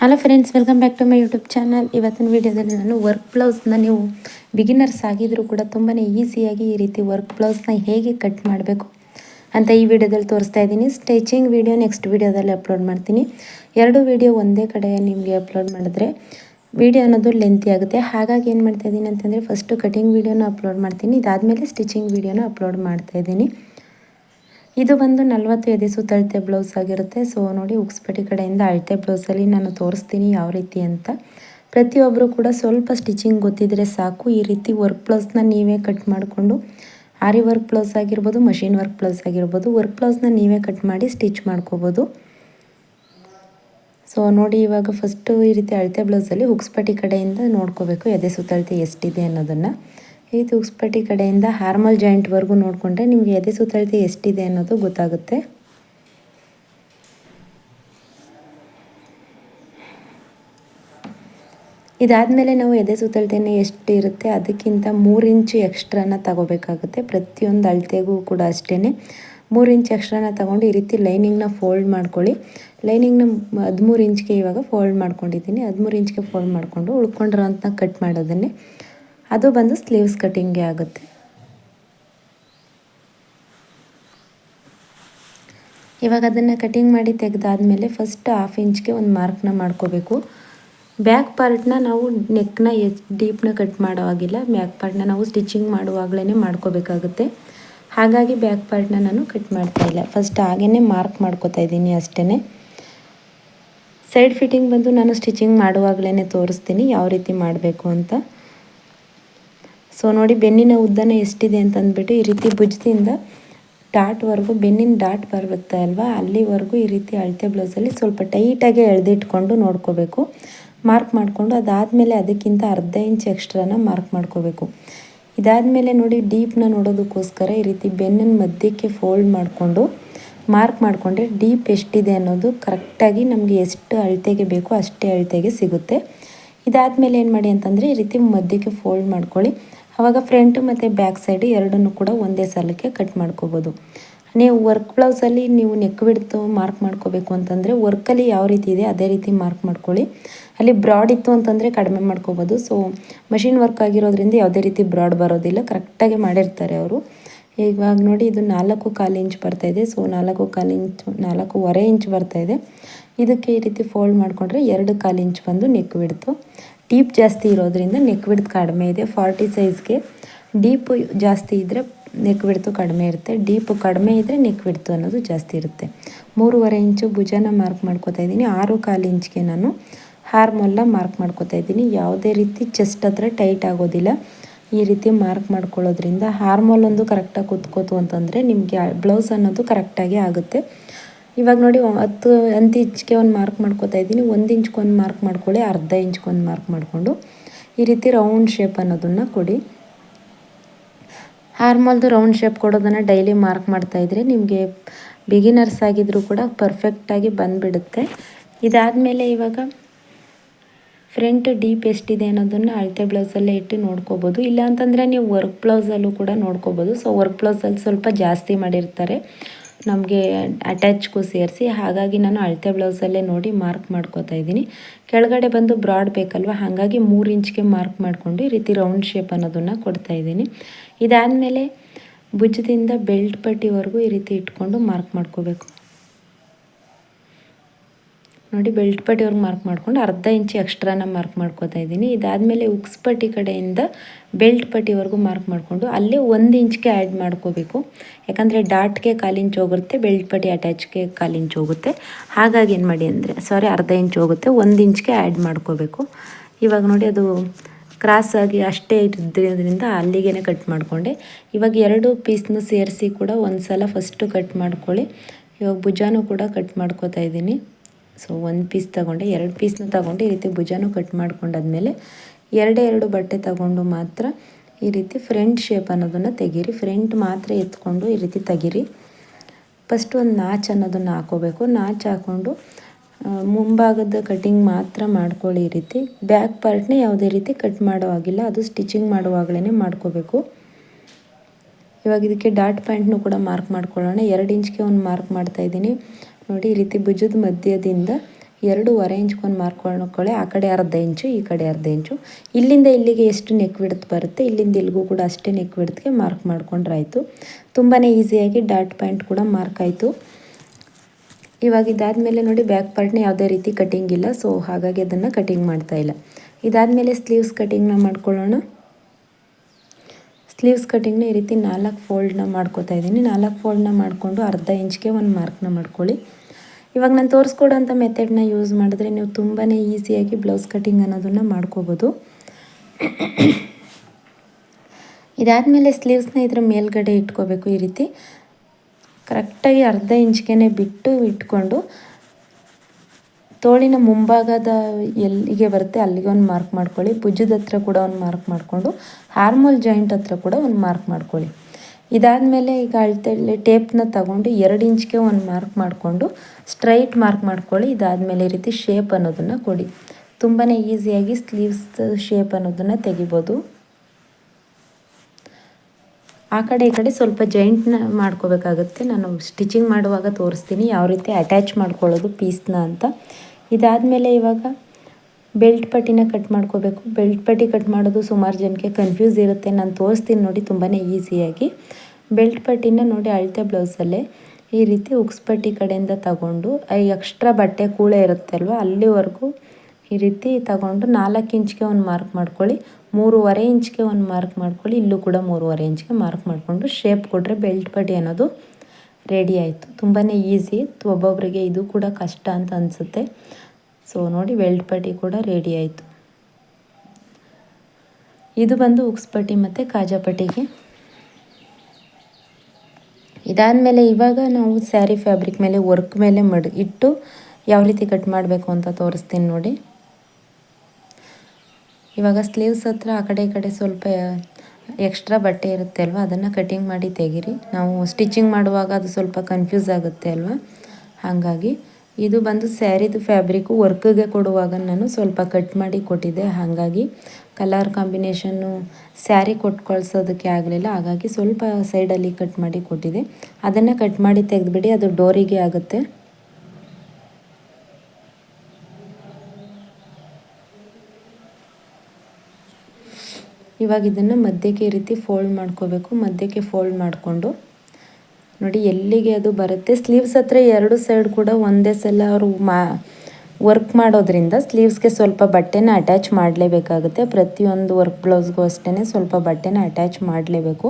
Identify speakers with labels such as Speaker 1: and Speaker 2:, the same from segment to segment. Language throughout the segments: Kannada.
Speaker 1: Hello friends welcome back to my YouTube channel ಇವತ್ತಿನ ವೀಡಿಯೋದಲ್ಲಿ ನಾನು ವರ್ಕ್ ಬ್ಲೌಸ್ನ ನೀವು ಬಿಗಿನರ್ಸ್ ಆಗಿದ್ದರೂ ಕೂಡ ತುಂಬಾ ಈಸಿಯಾಗಿ ಈ ರೀತಿ ವರ್ಕ್ ಬ್ಲೌಸ್ನ ಹೇಗೆ ಕಟ್ ಮಾಡಬೇಕು ಅಂತ ಈ ವಿಡಿಯೋದಲ್ಲಿ ತೋರಿಸ್ತಾ ಇದ್ದೀನಿ. ಸ್ಟಿಚಿಂಗ್ ವಿಡಿಯೋ ನೆಕ್ಸ್ಟ್ ವಿಡಿಯೋದಲ್ಲಿ ಅಪ್ಲೋಡ್ ಮಾಡ್ತೀನಿ. ಎರಡು ವಿಡಿಯೋ ಒಂದೇ ಕಡೆ ನಿಮಗೆ ಅಪ್ಲೋಡ್ ಮಾಡಿದ್ರೆ ವಿಡಿಯೋ ಅನ್ನೋದು ಲೆಂತಿ ಆಗುತ್ತೆ. ಹಾಗಾಗಿ ಏನು ಮಾಡ್ತಾ ಇದ್ದೀನಿ ಅಂತಂದರೆ ಫಸ್ಟು ಕಟಿಂಗ್ ವೀಡಿಯೋನ ಅಪ್ಲೋಡ್ ಮಾಡ್ತೀನಿ. ಇದಾದಮೇಲೆ ಸ್ಟಿಚಿಂಗ್ ವೀಡಿಯೋನ ಅಪ್ಲೋಡ್ ಮಾಡ್ತಾ ಇದ್ದೀನಿ. ಇದು ಬಂದು ನಲವತ್ತು ಎದೆ ಸುತ್ತಳತೆ ಬ್ಲೌಸ್ ಆಗಿರುತ್ತೆ. ಸೊ ನೋಡಿ ಉಕ್ಸ್ಪಟ್ಟಿ ಕಡೆಯಿಂದ ಅಳತೆ ಬ್ಲೌಸಲ್ಲಿ ನಾನು ತೋರಿಸ್ತೀನಿ ಯಾವ ರೀತಿ ಅಂತ. ಪ್ರತಿಯೊಬ್ಬರು ಕೂಡ ಸ್ವಲ್ಪ ಸ್ಟಿಚಿಂಗ್ ಗೊತ್ತಿದ್ರೆ ಸಾಕು. ಈ ರೀತಿ ವರ್ಕ್ ಬ್ಲೌಸ್ನ ನೀವೇ ಕಟ್ ಮಾಡಿಕೊಂಡು, ಆರಿ ವರ್ಕ್ ಬ್ಲೌಸ್ ಆಗಿರ್ಬೋದು, ಮಷಿನ್ ವರ್ಕ್ ಬ್ಲೌಸ್ ಆಗಿರ್ಬೋದು, ವರ್ಕ್ ಬ್ಲೌಸ್ನ ನೀವೇ ಕಟ್ ಮಾಡಿ ಸ್ಟಿಚ್ ಮಾಡ್ಕೋಬೋದು. ಸೊ ನೋಡಿ, ಇವಾಗ ಫಸ್ಟು ಈ ರೀತಿ ಅಳತೆ ಬ್ಲೌಸಲ್ಲಿ ಹುಕ್ಸ್ಪಟ್ಟಿ ಕಡೆಯಿಂದ ನೋಡ್ಕೋಬೇಕು ಎದೆ ಸುತ್ತಳತೆ ಎಷ್ಟಿದೆ ಅನ್ನೋದನ್ನು. ಈ ತೂಗ್ಸ್ಪಟ್ಟಿ ಕಡೆಯಿಂದ ಹಾರ್ಮಲ್ ಜಾಯಿಂಟ್ವರೆಗೂ ನೋಡಿಕೊಂಡ್ರೆ ನಿಮಗೆ ಎದೆ ಸುತ್ತಳತೆ ಎಷ್ಟಿದೆ ಅನ್ನೋದು ಗೊತ್ತಾಗುತ್ತೆ. ಇದಾದಮೇಲೆ ನಾವು ಎದೆ ಸುತ್ತಳತೆನೇ ಎಷ್ಟು ಇರುತ್ತೆ ಅದಕ್ಕಿಂತ ಮೂರು ಇಂಚು ಎಕ್ಸ್ಟ್ರಾನ ತಗೋಬೇಕಾಗುತ್ತೆ. ಪ್ರತಿಯೊಂದು ಅಳತೆಗೂ ಕೂಡ ಅಷ್ಟೇ ಮೂರು ಇಂಚ್ ಎಕ್ಸ್ಟ್ರಾನ ತಗೊಂಡು ಈ ರೀತಿ ಲೈನಿಂಗ್ನ ಫೋಲ್ಡ್ ಮಾಡ್ಕೊಳ್ಳಿ. ಲೈನಿಂಗ್ನ ಹದಿಮೂರು ಇಂಚ್ಗೆ ಇವಾಗ ಫೋಲ್ಡ್ ಮಾಡ್ಕೊಂಡಿದ್ದೀನಿ. ಹದಿಮೂರು ಇಂಚ್ಗೆ ಫೋಲ್ಡ್ ಮಾಡಿಕೊಂಡು ಉಳ್ಕೊಂಡಿರೋ ಅಂತ ಕಟ್ ಮಾಡೋದನ್ನೇ. ಅದು ಬಂದು ಸ್ಲೀವ್ಸ್ ಕಟ್ಟಿಂಗ್ಗೆ ಆಗುತ್ತೆ. ಇವಾಗ ಅದನ್ನು ಕಟಿಂಗ್ ಮಾಡಿ ತೆಗೆದಾದ್ಮೇಲೆ ಫಸ್ಟ್ ಹಾಫ್ ಇಂಚ್ಗೆ ಒಂದು ಮಾರ್ಕ್ನ ಮಾಡ್ಕೋಬೇಕು. ಬ್ಯಾಕ್ ಪಾರ್ಟ್ನ ನಾವು ನೆಕ್ನ ಎಚ್ ಡೀಪ್ನ ಕಟ್ ಮಾಡೋ ಆಗಿಲ್ಲ ಬ್ಯಾಕ್ ಪಾರ್ಟ್ನ ನಾವು ಸ್ಟಿಚಿಂಗ್ ಮಾಡುವಾಗಲೇ ಮಾಡ್ಕೋಬೇಕಾಗುತ್ತೆ. ಹಾಗಾಗಿ ಬ್ಯಾಕ್ ಪಾರ್ಟ್ನ ನಾನು ಕಟ್ ಮಾಡ್ತಾ ಇಲ್ಲ. ಫಸ್ಟ್ ಹಾಗೇ ಮಾರ್ಕ್ ಮಾಡ್ಕೋತಾ ಇದ್ದೀನಿ ಅಷ್ಟೇ ಸೈಡ್ ಫಿಟ್ಟಿಂಗ್ ಬಂದು ನಾನು ಸ್ಟಿಚಿಂಗ್ ಮಾಡುವಾಗಲೇ ತೋರಿಸ್ತೀನಿ. ಯಾವ ರೀತಿ ಮಾಡಬೇಕು ಅಂತ. ಸೊ ನೋಡಿ, ಬೆನ್ನಿನ ಉದ್ದನ ಎಷ್ಟಿದೆ ಅಂತಂದ್ಬಿಟ್ಟು ಈ ರೀತಿ ಭುಜದಿಂದ ಡಾಟ್ವರೆಗೂ ಬೆನ್ನಿನ ಡಾಟ್ ಬರುತ್ತೆ ಅಲ್ವಾ ಅಲ್ಲಿವರೆಗೂ ಈ ರೀತಿ ಅಳತೆ ಬ್ಲೌಸಲ್ಲಿ ಸ್ವಲ್ಪ ಟೈಟಾಗಿ ಎಳೆದಿಟ್ಕೊಂಡು ನೋಡ್ಕೋಬೇಕು. ಮಾರ್ಕ್ ಮಾಡಿಕೊಂಡು ಅದಾದಮೇಲೆ ಅದಕ್ಕಿಂತ ಅರ್ಧ ಇಂಚ್ ಎಕ್ಸ್ಟ್ರಾನ ಮಾರ್ಕ್ ಮಾಡ್ಕೋಬೇಕು. ಇದಾದಮೇಲೆ ನೋಡಿ ಡೀಪ್ನ ನೋಡೋದಕ್ಕೋಸ್ಕರ ಈ ರೀತಿ ಬೆನ್ನಿನ ಮಧ್ಯಕ್ಕೆ ಫೋಲ್ಡ್ ಮಾಡಿಕೊಂಡು ಮಾರ್ಕ್ ಮಾಡಿಕೊಂಡ್ರೆ ಡೀಪ್ ಎಷ್ಟಿದೆ ಅನ್ನೋದು ಕರೆಕ್ಟಾಗಿ ನಮಗೆ ಎಷ್ಟು ಅಳತೆಗೆ ಬೇಕೋ ಅಷ್ಟೇ ಅಳತೆಗೆ ಸಿಗುತ್ತೆ. ಇದಾದಮೇಲೆ ಏನು ಮಾಡಿ ಅಂತಂದರೆ ಈ ರೀತಿ ಮಧ್ಯಕ್ಕೆ ಫೋಲ್ಡ್ ಮಾಡ್ಕೊಳ್ಳಿ. ಆವಾಗ ಫ್ರಂಟ್ ಮತ್ತು ಬ್ಯಾಕ್ ಸೈಡ್ ಎರಡನ್ನೂ ಕೂಡ ಒಂದೇ ಸಾಲಕ್ಕೆ ಕಟ್ ಮಾಡ್ಕೋಬೋದು. ನೀವು ವರ್ಕ್ ಬ್ಲೌಸಲ್ಲಿ ನೀವು ನೆಕ್ ಬಿಡ್ತು ಮಾರ್ಕ್ ಮಾಡ್ಕೋಬೇಕು ಅಂತಂದರೆ ವರ್ಕಲ್ಲಿ ಯಾವ ರೀತಿ ಇದೆ ಅದೇ ರೀತಿ ಮಾರ್ಕ್ ಮಾಡ್ಕೊಳ್ಳಿ. ಅಲ್ಲಿ ಬ್ರಾಡ್ ಇತ್ತು ಅಂತಂದರೆ ಕಡಿಮೆ ಮಾಡ್ಕೋಬೋದು. ಸೊ ಮಷಿನ್ ವರ್ಕ್ ಆಗಿರೋದ್ರಿಂದ ಯಾವುದೇ ರೀತಿ ಬ್ರಾಡ್ ಬರೋದಿಲ್ಲ. ಕರೆಕ್ಟಾಗಿ ಮಾಡಿರ್ತಾರೆ ಅವರು. ಇವಾಗ ನೋಡಿ, ಇದು ನಾಲ್ಕು ಕಾಲು ಇಂಚ್ ಬರ್ತಾಯಿದೆ ಸೊ ನಾಲ್ಕು ಕಾಲು ಇಂಚು ನಾಲ್ಕೂವರೆ ಇಂಚ್ ಇದೆ. ಇದಕ್ಕೆ ಈ ರೀತಿ ಫೋಲ್ಡ್ ಮಾಡಿಕೊಂಡ್ರೆ ಎರಡು ಕಾಲು ಇಂಚ್ ಬಂದು ನೆಕ್ ಬಿಡ್ತು ಡೀಪ್ ಜಾಸ್ತಿ ಇರೋದ್ರಿಂದ ನೆಕ್ ಬಿಡ್ತು ಕಡಿಮೆ ಇದೆ. ಫಾರ್ಟಿ ಸೈಜ್ಗೆ ಡೀಪು ಜಾಸ್ತಿ ಇದ್ದರೆ ನೆಕ್ ಬಿಡ್ತು ಕಡಿಮೆ ಇರುತ್ತೆ. ಡೀಪ್ ಕಡಿಮೆ ಇದ್ದರೆ ನೆಕ್ ಬಿಡ್ತು ಅನ್ನೋದು ಜಾಸ್ತಿ ಇರುತ್ತೆ. ಮೂರುವರೆ ಇಂಚು ಭುಜನ ಮಾರ್ಕ್ ಮಾಡ್ಕೋತಾ ಇದ್ದೀನಿ. ಆರು ಕಾಲು ಇಂಚ್ಗೆ ನಾನು ಹಾರ್ಮೊಲ್ಲ ಮಾರ್ಕ್ ಮಾಡ್ಕೋತಾ ಇದ್ದೀನಿ. ಯಾವುದೇ ರೀತಿ ಚೆಸ್ಟ್ ಹತ್ರ ಟೈಟ್ ಆಗೋದಿಲ್ಲ. ಈ ರೀತಿ ಮಾರ್ಕ್ ಮಾಡ್ಕೊಳ್ಳೋದ್ರಿಂದ ಹಾರ್ಮೋಲ್ ಒಂದು ಕರೆಕ್ಟಾಗಿ ಕೂತ್ಕೋತು ಅಂತಂದರೆ ನಿಮಗೆ ಬ್ಲೌಸ್ ಅನ್ನೋದು ಕರೆಕ್ಟಾಗಿ ಆಗುತ್ತೆ. ಇವಾಗ ನೋಡಿ, ಹತ್ತು ಹತ್ತು ಇಂಚ್ಗೆ ಒಂದು ಮಾರ್ಕ್ ಮಾಡ್ಕೋತಾ ಇದ್ದೀನಿ. ಒಂದು ಇಂಚ್ಗೆ ಒಂದು ಮಾರ್ಕ್ ಮಾಡ್ಕೊಳ್ಳಿ, ಅರ್ಧ ಇಂಚ್ಗೆ ಒಂದು ಮಾರ್ಕ್ ಮಾಡಿಕೊಂಡು. ಈ ರೀತಿ ರೌಂಡ್ ಶೇಪ್ ಅನ್ನೋದನ್ನು ಕೊಡಿ. ಹಾರ್ಮಲ್ದು ರೌಂಡ್ ಶೇಪ್ ಕೊಡೋದನ್ನು ಡೈಲಿ ಮಾರ್ಕ್ ಮಾಡ್ತಾಯಿದ್ರೆ ನಿಮಗೆ ಬಿಗಿನರ್ಸ್ ಆಗಿದ್ದರೂ ಕೂಡ ಪರ್ಫೆಕ್ಟಾಗಿ ಬಂದುಬಿಡುತ್ತೆ. ಇದಾದಮೇಲೆ ಇವಾಗ ಫ್ರಂಟ್ ಡೀಪ್ ಎಷ್ಟಿದೆ ಅನ್ನೋದನ್ನು ಅಳತೆ ಬ್ಲೌಸಲ್ಲೇ ಇಟ್ಟು ನೋಡ್ಕೋಬೋದು. ಇಲ್ಲ ಅಂತಂದರೆ ನೀವು ವರ್ಕ್ ಬ್ಲೌಸಲ್ಲೂ ಕೂಡ ನೋಡ್ಕೋಬೋದು. ಸೊ ವರ್ಕ್ ಬ್ಲೌಸಲ್ಲಿ ಸ್ವಲ್ಪ ಜಾಸ್ತಿ ಮಾಡಿರ್ತಾರೆ. ನಮಗೆ ಅಟ್ಯಾಚ್ಗೂ ಸೇರಿಸಿ, ಹಾಗಾಗಿ ನಾನು ಅಳತೆ ಬ್ಲೌಸಲ್ಲೇ ನೋಡಿ ಮಾರ್ಕ್ ಮಾಡ್ಕೋತಾ ಇದ್ದೀನಿ. ಕೆಳಗಡೆ ಬಂದು ಬ್ರಾಡ್ ಬೇಕಲ್ವ? ಹಾಗಾಗಿ ಮೂರು ಇಂಚ್ಗೆ ಮಾರ್ಕ್ ಮಾಡಿಕೊಂಡು ಈ ರೀತಿ ರೌಂಡ್ ಶೇಪ್ ಅನ್ನೋದನ್ನು ಕೊಡ್ತಾ ಇದ್ದೀನಿ. ಇದಾದಮೇಲೆ ಭುಜದಿಂದ ಬೆಲ್ಟ್ ಪಟ್ಟಿವರೆಗೂ ಈ ರೀತಿ ಇಟ್ಕೊಂಡು ಮಾರ್ಕ್ ಮಾಡ್ಕೋಬೇಕು. ನೋಡಿ ಬೆಲ್ಟ್ ಪಟ್ಟಿವರೆಗೆ ಮಾರ್ಕ್ ಮಾಡ್ಕೊಂಡು ಅರ್ಧ ಇಂಚ್ ಎಕ್ಸ್ಟ್ರಾನ ಮಾರ್ಕ್ ಮಾಡ್ಕೋತಾ ಇದ್ದೀನಿ. ಇದಾದಮೇಲೆ ಉಕ್ಸ್ ಪಟ್ಟಿ ಕಡೆಯಿಂದ ಬೆಲ್ಟ್ ಪಟ್ಟಿವರೆಗೂ ಮಾರ್ಕ್ ಮಾಡಿಕೊಂಡು ಅಲ್ಲೇ ಒಂದು ಇಂಚ್ಗೆ ಆ್ಯಡ್ ಮಾಡ್ಕೋಬೇಕು. ಯಾಕಂದರೆ ಡಾಟ್ಗೆ ಕಾಲು ಇಂಚ್ ಹೋಗುತ್ತೆ, ಬೆಲ್ಟ್ ಪಟ್ಟಿ ಅಟ್ಯಾಚ್ಗೆ ಕಾಲು ಇಂಚ್ ಹೋಗುತ್ತೆ. ಹಾಗಾಗಿ ಏನು ಮಾಡಿ ಅಂದರೆ, ಸಾರಿ ಅರ್ಧ ಇಂಚ್ ಹೋಗುತ್ತೆ, ಒಂದು ಇಂಚ್ಗೆ ಆ್ಯಡ್ ಮಾಡ್ಕೋಬೇಕು. ಇವಾಗ ನೋಡಿ ಅದು ಕ್ರಾಸಾಗಿ ಅಷ್ಟೇ ಇದ್ದಿರೋದ್ರಿಂದ ಅಲ್ಲಿಗೆ ಕಟ್ ಮಾಡಿಕೊಂಡೆ. ಇವಾಗ ಎರಡು ಪೀಸ್ನು ಸೇರಿಸಿ ಕೂಡ ಒಂದು ಸಲ ಫಸ್ಟು ಕಟ್ ಮಾಡ್ಕೊಳ್ಳಿ. ಇವಾಗ ಭುಜಾನು ಕೂಡ ಕಟ್ ಮಾಡ್ಕೋತಾ ಇದ್ದೀನಿ. ಸೊ ಒಂದು ಪೀಸ್ ತಗೊಂಡೆ, ಎರಡು ಪೀಸ್ನ ತಗೊಂಡು, ಈ ರೀತಿ ಭುಜನೂ ಕಟ್ ಮಾಡ್ಕೊಂಡಾದ್ಮೇಲೆ ಎರಡೇ ಎರಡು ಬಟ್ಟೆ ತಗೊಂಡು ಮಾತ್ರ ಈ ರೀತಿ ಫ್ರಂಟ್ ಶೇಪ್ ಅನ್ನೋದನ್ನು ತೆಗೀರಿ. ಫ್ರಂಟ್ ಮಾತ್ರ ಎತ್ಕೊಂಡು ಈ ರೀತಿ ತೆಗೀರಿ. ಫಸ್ಟ್ ಒಂದು ನಾಚ್ ಅನ್ನೋದನ್ನು ಹಾಕೋಬೇಕು. ನಾಚ್ ಹಾಕ್ಕೊಂಡು ಮುಂಭಾಗದ ಕಟಿಂಗ್ ಮಾತ್ರ ಮಾಡ್ಕೊಳ್ಳಿ ಈ ರೀತಿ. ಬ್ಯಾಕ್ ಪಾರ್ಟ್ನ ಯಾವುದೇ ರೀತಿ ಕಟ್ ಮಾಡೋ ಆಗಿಲ್ಲ ಅದು ಸ್ಟಿಚಿಂಗ್ ಮಾಡುವಾಗಲೇ ಮಾಡ್ಕೋಬೇಕು. ಇವಾಗ ಇದಕ್ಕೆ ಡಾಟ್ ಪ್ಯಾಂಟ್ನು ಕೂಡ ಮಾರ್ಕ್ ಮಾಡ್ಕೊಳ್ಳೋಣ. ಎರಡು ಇಂಚ್ಗೆ ಒಂದು ಮಾರ್ಕ್ ಮಾಡ್ತಾಯಿದ್ದೀನಿ ನೋಡಿ ಈ ರೀತಿ ಭುಜದ ಮಧ್ಯದಿಂದ ಎರಡೂವರೆ ಮಾರ್ಕ್ ಮಾರ್ಕೊಳ್ಕೊಳ್ಳಿ ಆ ಕಡೆ ಅರ್ಧ ಇಂಚು, ಈ ಕಡೆ ಅರ್ಧ ಇಂಚು. ಇಲ್ಲಿಂದ ಇಲ್ಲಿಗೆ ಎಷ್ಟು ನೆಕ್ ಬಿಡ್ತು ಬರುತ್ತೆ? ಇಲ್ಲಿಂದ ಇಲ್ಲಿಗೂ ಕೂಡ ಅಷ್ಟೇ ನೆಕ್ ಬಿಡ್ತ್ಗೆ ಮಾರ್ಕ್ ಮಾಡ್ಕೊಂಡ್ರಾಯಿತು. ತುಂಬಾ ಈಸಿಯಾಗಿ ಡಾಟ್ ಪಾಯಿಂಟ್ ಕೂಡ ಮಾರ್ಕ್ ಆಯಿತು. ಇವಾಗ ಇದಾದಮೇಲೆ ನೋಡಿ ಬ್ಯಾಕ್ ಪಾರ್ಟ್ನ ಯಾವುದೇ ರೀತಿ ಕಟಿಂಗ್ ಇಲ್ಲ ಸೊ ಹಾಗಾಗಿ ಅದನ್ನು ಕಟಿಂಗ್ ಮಾಡ್ತಾ ಇಲ್ಲ. ಇದಾದಮೇಲೆ ಸ್ಲೀವ್ಸ್ ಕಟಿಂಗ್ನ ಮಾಡ್ಕೊಳ್ಳೋಣ. ಸ್ಲೀವ್ಸ್ ಕಟಿಂಗ್ನ ಈ ರೀತಿ ನಾಲ್ಕು ಫೋಲ್ಡ್ನ ಮಾಡ್ಕೋತಾ ಇದ್ದೀನಿ. ನಾಲ್ಕು ಫೋಲ್ಡ್ನ ಮಾಡಿಕೊಂಡು ಅರ್ಧ ಇಂಚ್ಗೆ ಒಂದು ಮಾರ್ಕ್ನ ಮಾಡ್ಕೊಳ್ಳಿ. ಇವಾಗ ನಾನು ತೋರಿಸ್ಕೊಡೋಂಥ ಮೆಥಡ್ನ ಯೂಸ್ ಮಾಡಿದ್ರೆ ನೀವು ತುಂಬಾ ಈಸಿಯಾಗಿ ಬ್ಲೌಸ್ ಕಟಿಂಗ್ ಅನ್ನೋದನ್ನು ಮಾಡ್ಕೋಬೋದು. ಇದಾದಮೇಲೆ ಸ್ಲೀವ್ಸ್ನ ಇದ್ರ ಮೇಲ್ಗಡೆ ಇಟ್ಕೋಬೇಕು ಈ ರೀತಿ. ಕರೆಕ್ಟಾಗಿ ಅರ್ಧ ಇಂಚ್ಗೆ ಬಿಟ್ಟು ಇಟ್ಕೊಂಡು ತೋಳಿನ ಮುಂಭಾಗದ ಎಲ್ಲಿಗೆ ಬರುತ್ತೆ ಅಲ್ಲಿಗೆ ಒಂದು ಮಾರ್ಕ್ ಮಾಡ್ಕೊಳ್ಳಿ. ಭುಜದ ಹತ್ರ ಕೂಡ ಒಂದು ಮಾರ್ಕ್ ಮಾಡಿಕೊಂಡು ಹಾರ್ಮೋಲ್ ಜಾಯಿಂಟ್ ಹತ್ರ ಕೂಡ ಒಂದು ಮಾರ್ಕ್ ಮಾಡ್ಕೊಳ್ಳಿ. ಇದಾದಮೇಲೆ ಈಗ ಅಳತೆಯಲ್ಲಿ ಟೇಪ್ನ ತಗೊಂಡು ಎರಡು ಇಂಚ್ಗೆ ಒಂದು ಮಾರ್ಕ್ ಮಾಡಿಕೊಂಡು ಸ್ಟ್ರೈಟ್ ಮಾರ್ಕ್ ಮಾಡ್ಕೊಳ್ಳಿ. ಇದಾದಮೇಲೆ ಈ ರೀತಿ ಶೇಪ್ ಅನ್ನೋದನ್ನು ಕೊಡಿ. ತುಂಬಾ ಈಸಿಯಾಗಿ ಸ್ಲೀವ್ಸ್ ಶೇಪ್ ಅನ್ನೋದನ್ನು ತೆಗಿಬೋದು. ಆ ಕಡೆ ಈ ಕಡೆ ಸ್ವಲ್ಪ ಜಾಯಿಂಟ್ನ ಮಾಡ್ಕೋಬೇಕಾಗುತ್ತೆ. ನಾನು ಸ್ಟಿಚಿಂಗ್ ಮಾಡುವಾಗ ತೋರಿಸ್ತೀನಿ. ಯಾವ ರೀತಿ ಅಟ್ಯಾಚ್ ಮಾಡ್ಕೊಳ್ಳೋದು ಪೀಸ್ನ ಅಂತ. ಇದಾದಮೇಲೆ ಇವಾಗ ಬೆಲ್ಟ್ ಪಟ್ಟಿನ ಕಟ್ ಮಾಡ್ಕೋಬೇಕು. ಬೆಲ್ಟ್ ಪಟ್ಟಿ ಕಟ್ ಮಾಡೋದು ಸುಮಾರು ಜನಕ್ಕೆ ಕನ್ಫ್ಯೂಸ್ ಇರುತ್ತೆ. ನಾನು ತೋರಿಸ್ತೀನಿ ನೋಡಿ ತುಂಬಾ ಈಸಿಯಾಗಿ ಬೆಲ್ಟ್ ಪಟ್ಟಿನ ನೋಡಿ ಅಳತೆ ಬ್ಲೌಸಲ್ಲೇ ಈ ರೀತಿ ಉಕ್ಸ್ಪಟ್ಟಿ ಕಡೆಯಿಂದ ತಗೊಂಡು ಎಕ್ಸ್ಟ್ರಾ ಬಟ್ಟೆ ಕೂಳೆ ಇರುತ್ತೆ ಅಲ್ವ, ಅಲ್ಲಿವರೆಗೂ ಈ ರೀತಿ ತಗೊಂಡು ನಾಲ್ಕು ಇಂಚ್ಗೆ ಒಂದು ಮಾರ್ಕ್ ಮಾಡ್ಕೊಳ್ಳಿ. ಮೂರುವರೆ ಇಂಚ್ಗೆ ಒಂದು ಮಾರ್ಕ್ ಮಾಡ್ಕೊಳ್ಳಿ. ಇಲ್ಲೂ ಕೂಡ ಮೂರುವರೆ ಇಂಚ್ಗೆ ಮಾರ್ಕ್ ಮಾಡಿಕೊಂಡು ಶೇಪ್ ಕೊಟ್ಟರೆ ಬೆಲ್ಟ್ ಪಟ್ಟಿ ಅನ್ನೋದು ರೆಡಿ ಆಯಿತು. ತುಂಬಾ ಈಸಿ ಒಬ್ಬೊಬ್ಬರಿಗೆ ಇದು ಕೂಡ ಕಷ್ಟ ಅಂತ ಅನಿಸುತ್ತೆ. ಸೊ ನೋಡಿ ವೆಲ್ಡ್ ಪಟ್ಟಿ ಕೂಡ ರೆಡಿ ಆಯಿತು. ಇದು ಬಂದು ಉಕ್ಸ್ ಪಟ್ಟಿ ಮತ್ತು ಕಾಜಾ ಪಟ್ಟಿಗೆ. ಇದಾದಮೇಲೆ ಇವಾಗ ನಾವು ಸ್ಯಾರಿ ಫ್ಯಾಬ್ರಿಕ್ ಮೇಲೆ ವರ್ಕ್ ಮೇಲೆ ಮಡ್, ಇಟ್ಟು ಯಾವ ರೀತಿ ಕಟ್ ಮಾಡಬೇಕು ಅಂತ ತೋರಿಸ್ತೀನಿ ನೋಡಿ. ಇವಾಗ ಸ್ಲೀವ್ಸ್ ಹತ್ರ ಆ ಕಡೆ ಈ ಕಡೆ ಸ್ವಲ್ಪ ಎಕ್ಸ್ಟ್ರಾ ಬಟ್ಟೆ ಇರುತ್ತೆ ಅಲ್ವಾ? ಅದನ್ನು ಕಟಿಂಗ್ ಮಾಡಿ ತೆಗೀರಿ. ನಾವು ಸ್ಟಿಚಿಂಗ್ ಮಾಡುವಾಗ ಅದು ಸ್ವಲ್ಪ ಕನ್ಫ್ಯೂಸ್ ಆಗುತ್ತೆ ಅಲ್ವಾ? ಹಾಗಾಗಿ ಇದು ಬಂದು ಸ್ಯಾರಿದು ಫ್ಯಾಬ್ರಿಕ್ಕು ವರ್ಕ್ಗೆ ಕೊಡುವಾಗ ನಾನು ಸ್ವಲ್ಪ ಕಟ್ ಮಾಡಿ ಕೊಟ್ಟಿದ್ದೆ. ಹಾಗಾಗಿ ಕಲರ್ ಕಾಂಬಿನೇಷನ್ನು ಸ್ಯಾರಿ ಕೊಟ್ಟು ಕಳ್ಸೋದಕ್ಕೆ ಆಗಲಿಲ್ಲ. ಹಾಗಾಗಿ ಸ್ವಲ್ಪ ಸೈಡಲ್ಲಿ ಕಟ್ ಮಾಡಿ ಕೊಟ್ಟಿದ್ದೆ. ಅದನ್ನು ಕಟ್ ಮಾಡಿ ತೆಗೆದುಬಿಡಿ, ಅದು ಡೋರಿಗೆ ಆಗುತ್ತೆ. ಇವಾಗ ಇದನ್ನು ಮಧ್ಯಕ್ಕೆ ರೀತಿ ಫೋಲ್ಡ್ ಮಾಡ್ಕೋಬೇಕು. ಮಧ್ಯಕ್ಕೆ ಫೋಲ್ಡ್ ಮಾಡಿಕೊಂಡು ನೋಡಿ, ಎಲ್ಲಿಗೆ ಅದು ಬರುತ್ತೆ? ಸ್ಲೀವ್ಸ್ ಹತ್ರ ಎರಡು ಸೈಡ್ ಕೂಡ ಒಂದೇ ಸಲ ಅವರು ಮಾ ವರ್ಕ್ ಮಾಡೋದ್ರಿಂದ ಸ್ಲೀವ್ಸ್ಗೆ ಸ್ವಲ್ಪ ಬಟ್ಟೆನ ಅಟ್ಯಾಚ್ ಮಾಡಲೇಬೇಕಾಗುತ್ತೆ. ಪ್ರತಿಯೊಂದು ವರ್ಕ್ ಬ್ಲೌಸ್ಗೂ ಅಷ್ಟೇ ಸ್ವಲ್ಪ ಬಟ್ಟೆನ ಅಟ್ಯಾಚ್ ಮಾಡಲೇಬೇಕು.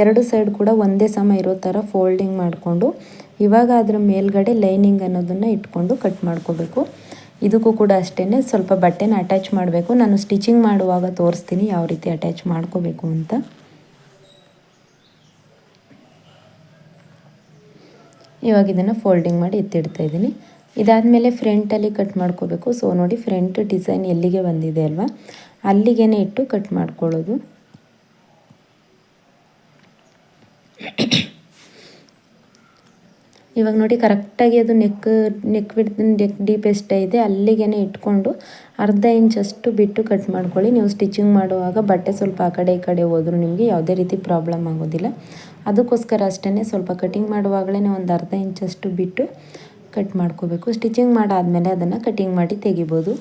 Speaker 1: ಎರಡು ಸೈಡ್ ಕೂಡ ಒಂದೇ ಸಮ ಇರೋ ಥರ ಫೋಲ್ಡಿಂಗ್ ಮಾಡಿಕೊಂಡು, ಇವಾಗ ಅದರ ಮೇಲ್ಗಡೆ ಲೈನಿಂಗ್ ಅನ್ನೋದನ್ನು ಇಟ್ಕೊಂಡು ಕಟ್ ಮಾಡ್ಕೋಬೇಕು. ಇದಕ್ಕೂ ಕೂಡ ಅಷ್ಟೇ ಸ್ವಲ್ಪ ಬಟ್ಟೆನ ಅಟ್ಯಾಚ್ ಮಾಡಬೇಕು. ನಾನು ಸ್ಟಿಚಿಂಗ್ ಮಾಡುವಾಗ ತೋರಿಸ್ತೀನಿ ಯಾವ ರೀತಿ ಅಟ್ಯಾಚ್ ಮಾಡ್ಕೋಬೇಕು ಅಂತ. ಇವಾಗ ಇದನ್ನು ಫೋಲ್ಡಿಂಗ್ ಮಾಡಿ ಎತ್ತಿಡ್ತಾ ಇದ್ದೀನಿ. ಇದಾದಮೇಲೆ ಫ್ರಂಟಲ್ಲಿ ಕಟ್ ಮಾಡ್ಕೋಬೇಕು. ಸೊ ನೋಡಿ ಫ್ರಂಟ್ ಡಿಸೈನ್ ಎಲ್ಲಿಗೆ ಬಂದಿದೆ ಅಲ್ವಾ? ಅಲ್ಲಿಗೇನೆ ಇಟ್ಟು ಕಟ್ ಮಾಡ್ಕೊಳ್ಳೋದು. ಇವಾಗ ನೋಡಿ ಕರೆಕ್ಟಾಗಿ ಅದು ನೆಕ್ ನೆಕ್ ಬಿಡ್ ನೆಕ್ ಡೀಪ್ ಎಷ್ಟಿದೆ ಅಲ್ಲಿಗೆ ಇಟ್ಕೊಂಡು ಅರ್ಧ ಇಂಚಷ್ಟು ಬಿಟ್ಟು ಕಟ್ ಮಾಡ್ಕೊಳ್ಳಿ. ನೀವು ಸ್ಟಿಚಿಂಗ್ ಮಾಡುವಾಗ ಬಟ್ಟೆ ಸ್ವಲ್ಪ ಆ ಕಡೆ ಈ ಕಡೆ ಹೋದರೂ ನಿಮಗೆ ಯಾವುದೇ ರೀತಿ ಪ್ರಾಬ್ಲಮ್ ಆಗೋದಿಲ್ಲ. ಅದಕ್ಕೋಸ್ಕರ ಅಷ್ಟೇ ಸ್ವಲ್ಪ ಕಟಿಂಗ್ ಮಾಡುವಾಗಲೇ ಒಂದು ಅರ್ಧ ಇಂಚಷ್ಟು ಬಿಟ್ಟು ಕಟ್ ಮಾಡ್ಕೋಬೇಕು. ಸ್ಟಿಚಿಂಗ್ ಮಾಡಾದಮೇಲೆ ಅದನ್ನು ಕಟಿಂಗ್ ಮಾಡಿ ತೆಗಿಬೋದು.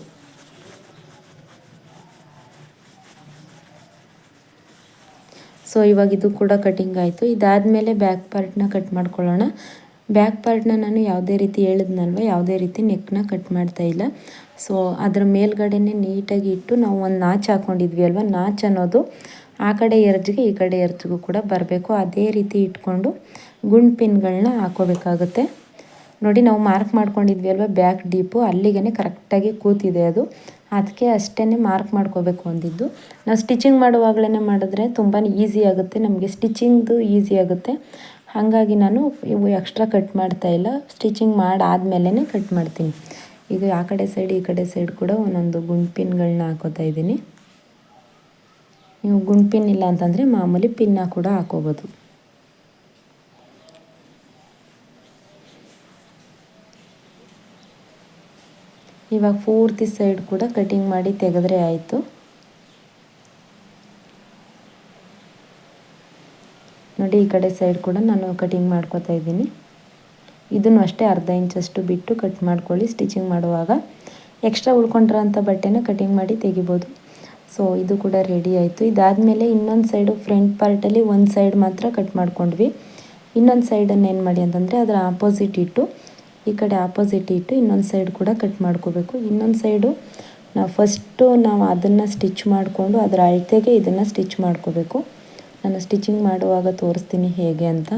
Speaker 1: ಸೊ ಇವಾಗ ಇದು ಕೂಡ ಕಟಿಂಗ್ ಆಯಿತು. ಇದಾದಮೇಲೆ ಬ್ಯಾಕ್ ಪಾರ್ಟ್ನ ಕಟ್ ಮಾಡ್ಕೊಳ್ಳೋಣ. ಬ್ಯಾಕ್ ಪಾರ್ಟ್ನ ನಾನು ಯಾವುದೇ ರೀತಿ ಹೇಳಿದ್ನಲ್ವ, ಯಾವುದೇ ರೀತಿ ನೆಕ್ನ ಕಟ್ ಮಾಡ್ತಾ ಇಲ್ಲ. ಸೊ, ಅದರ ಮೇಲ್ಗಡೆನೆ ನೀಟಾಗಿ ಇಟ್ಟು ನಾವು ಒಂದು ನಾಚ್ ಹಾಕ್ಕೊಂಡಿದ್ವಿ ಅಲ್ವ, ನಾಚ್ ಅನ್ನೋದು ಆ ಕಡೆ ಎರಜ್ಗೆ ಈ ಕಡೆ ಎರ್ಜ್ಗೂ ಕೂಡ ಬರಬೇಕು. ಅದೇ ರೀತಿ ಇಟ್ಕೊಂಡು ಗುಂಡ್ ಪಿನ್ಗಳನ್ನ ಹಾಕೋಬೇಕಾಗುತ್ತೆ. ನೋಡಿ, ನಾವು ಮಾರ್ಕ್ ಮಾಡ್ಕೊಂಡಿದ್ವಿ ಅಲ್ವ ಬ್ಯಾಕ್ ಡೀಪು ಅಲ್ಲಿಗೆ ಕರೆಕ್ಟಾಗಿ ಕೂತಿದೆ ಅದು. ಅದಕ್ಕೆ ಅಷ್ಟೇ ಮಾರ್ಕ್ ಮಾಡ್ಕೋಬೇಕು ಅಂದಿದ್ದು. ನಾವು ಸ್ಟಿಚಿಂಗ್ ಮಾಡುವಾಗಲೇ ಮಾಡಿದ್ರೆ ತುಂಬಾ ಈಸಿ ಆಗುತ್ತೆ, ನಮಗೆ ಸ್ಟಿಚಿಂಗ್ದು ಈಸಿ ಆಗುತ್ತೆ. ಹಾಗಾಗಿ ನಾನು ಇವು ಎಕ್ಸ್ಟ್ರಾ ಕಟ್ ಮಾಡ್ತಾ ಇಲ್ಲ. ಸ್ಟಿಚಿಂಗ್ ಮಾಡಾದ್ಮೇಲೆ ಕಟ್ ಮಾಡ್ತೀನಿ. ಈಗ ಆ ಕಡೆ ಸೈಡ್ ಈ ಕಡೆ ಸೈಡ್ ಕೂಡ ಒಂದೊಂದು ಗುಂಡ್ಪಿನ್ಗಳನ್ನ ಹಾಕೋತಾ ಇದ್ದೀನಿ. ನೀವು ಗುಂಡ್ಪಿನ್ ಇಲ್ಲ ಅಂತಂದರೆ ಮಾಮೂಲಿ ಪಿನ್ನ ಕೂಡ ಹಾಕೋಬೋದು. ಇವಾಗ ಪೂರ್ತಿ ಸೈಡ್ ಕೂಡ ಕಟಿಂಗ್ ಮಾಡಿ ತೆಗೆದ್ರೆ ಆಯಿತು. ನೋಡಿ ಈ ಕಡೆ ಸೈಡ್ ಕೂಡ ನಾನು ಕಟಿಂಗ್ ಮಾಡ್ಕೋತಾ ಇದ್ದೀನಿ. ಇದನ್ನು ಅಷ್ಟೇ ಅರ್ಧ ಇಂಚಷ್ಟು ಬಿಟ್ಟು ಕಟ್ ಮಾಡ್ಕೊಳ್ಳಿ. ಸ್ಟಿಚಿಂಗ್ ಮಾಡುವಾಗ ಎಕ್ಸ್ಟ್ರಾ ಉಳ್ಕೊಂಡಿರೋಂಥ ಬಟ್ಟೆನ ಕಟಿಂಗ್ ಮಾಡಿ ತೆಗಿಬೋದು. ಸೊ ಇದು ಕೂಡ ರೆಡಿ ಆಯಿತು. ಇದಾದಮೇಲೆ ಇನ್ನೊಂದು ಸೈಡು ಫ್ರಂಟ್ ಪಾರ್ಟಲ್ಲಿ ಒಂದು ಸೈಡ್ ಮಾತ್ರ ಕಟ್ ಮಾಡ್ಕೊಂಡ್ವಿ. ಇನ್ನೊಂದು ಸೈಡನ್ನು ಏನು ಮಾಡಿ ಅಂತಂದರೆ ಅದರ ಆಪೋಸಿಟ್ ಇಟ್ಟು, ಈ ಕಡೆ ಆಪೋಸಿಟ್ ಇಟ್ಟು ಇನ್ನೊಂದು ಸೈಡ್ ಕೂಡ ಕಟ್ ಮಾಡ್ಕೋಬೇಕು. ಇನ್ನೊಂದು ಸೈಡು ನಾವು ಫಸ್ಟು ನಾವು ಅದನ್ನು ಸ್ಟಿಚ್ ಮಾಡಿಕೊಂಡು ಅದರ ಅಳತೆಗೆ ಇದನ್ನು ಸ್ಟಿಚ್ ಮಾಡ್ಕೋಬೇಕು. ನಾನು ಸ್ಟಿಚಿಂಗ್ ಮಾಡುವಾಗ ತೋರಿಸ್ತೀನಿ ಹೇಗೆ ಅಂತ.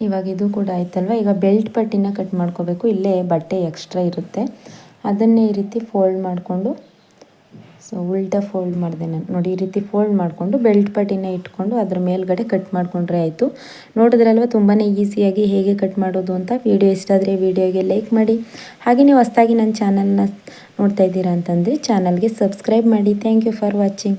Speaker 1: ಇವಾಗ ಇದು ಕೂಡ ಆಯ್ತಲ್ವ? ಈಗ ಬೆಲ್ಟ್ ಪಟ್ಟಿನ ಕಟ್ ಮಾಡ್ಕೋಬೇಕು. ಇಲ್ಲೇ ಬಟ್ಟೆ ಎಕ್ಸ್ಟ್ರಾ ಇರುತ್ತೆ. ಅದನ್ನೇ ಈ ರೀತಿ ಫೋಲ್ಡ್ ಮಾಡಿಕೊಂಡು ಸೊ ಉಲ್ಟಾ ಫೋಲ್ಡ್ ಮಾಡಿದೆ ನಾನು. ನೋಡಿ, ಈ ರೀತಿ ಫೋಲ್ಡ್ ಮಾಡಿಕೊಂಡು ಬೆಲ್ಟ್ ಪಟ್ಟಿನ ಇಟ್ಕೊಂಡು ಅದ್ರ ಮೇಲ್ಗಡೆ ಕಟ್ ಮಾಡಿಕೊಂಡ್ರೆ ಆಯಿತು. ನೋಡಿದ್ರಲ್ವ ತುಂಬಾ ಈಸಿಯಾಗಿ ಹೇಗೆ ಕಟ್ ಮಾಡೋದು ಅಂತ? ವೀಡಿಯೋ ಇಷ್ಟ ಆದರೆ ವೀಡಿಯೋಗೆ ಲೈಕ್ ಮಾಡಿ. ಹಾಗೆ ನೀವು ಹೊಸ್ದಾಗಿ ನನ್ನ ಚಾನಲ್ನ ನೋಡ್ತಾ ಇದ್ದೀರಾ ಅಂತಂದರೆ ಚಾನಲ್ಗೆ ಸಬ್ಸ್ಕ್ರೈಬ್ ಮಾಡಿ. Thank you for watching